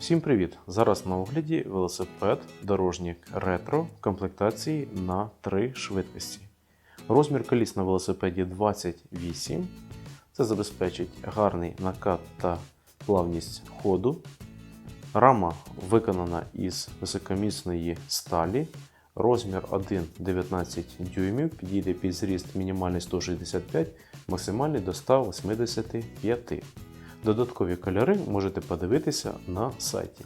Всім привіт! Зараз на огляді велосипед дорожнік ретро в комплектації на 3 швидкості. Розмір коліс на велосипеді 28. Це забезпечить гарний накат та плавність ходу. Рама виконана із високоміцної сталі. Розмір 1,19 дюймів, підійде під зріст мінімальний 165, максимальний до 185. Додаткові кольори можете подивитися на сайті.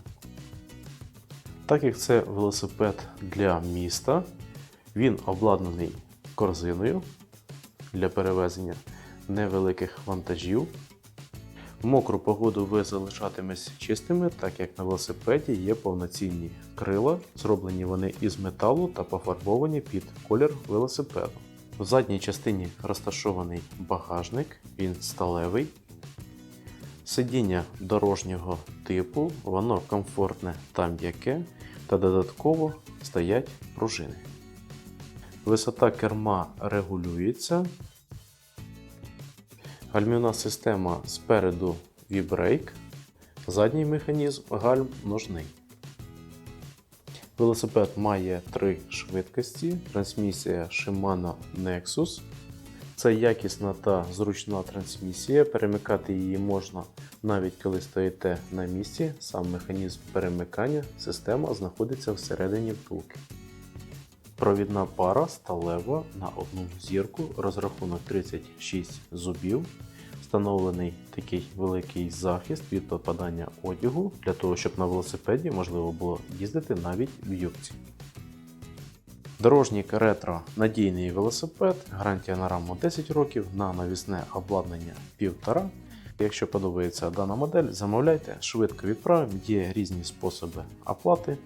Так як це велосипед для міста, він обладнаний корзиною для перевезення невеликих вантажів. Мокру погоду ви залишатимесь чистими, так як на велосипеді є повноцінні крила, зроблені вони із металу та пофарбовані під колір велосипеду. В задній частині розташований багажник, він сталевий. Сидіння дорожнього типу, воно комфортне та м'яке, та додатково стоять пружини. Висота керма регулюється. Гальмівна система спереду V-Brake, задній механізм гальм ножний. Велосипед має три швидкості, трансмісія Shimano Nexus. Це якісна та зручна трансмісія. Перемикати її можна навіть коли стоїте на місці. Сам механізм перемикання система знаходиться всередині втулки. Провідна пара сталева на одну зірку, розрахунок 36 зубів. Встановлений такий великий захист від попадання одягу для того, щоб на велосипеді можливо було їздити навіть в юбці. Дорожній ретро надійний велосипед, гарантія на раму 10 років, на навісне обладнання 1,5. Якщо подобається дана модель, замовляйте, швидко відправимо, є різні способи оплати.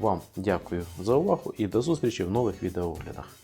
Вам дякую за увагу і до зустрічі в нових відеооглядах.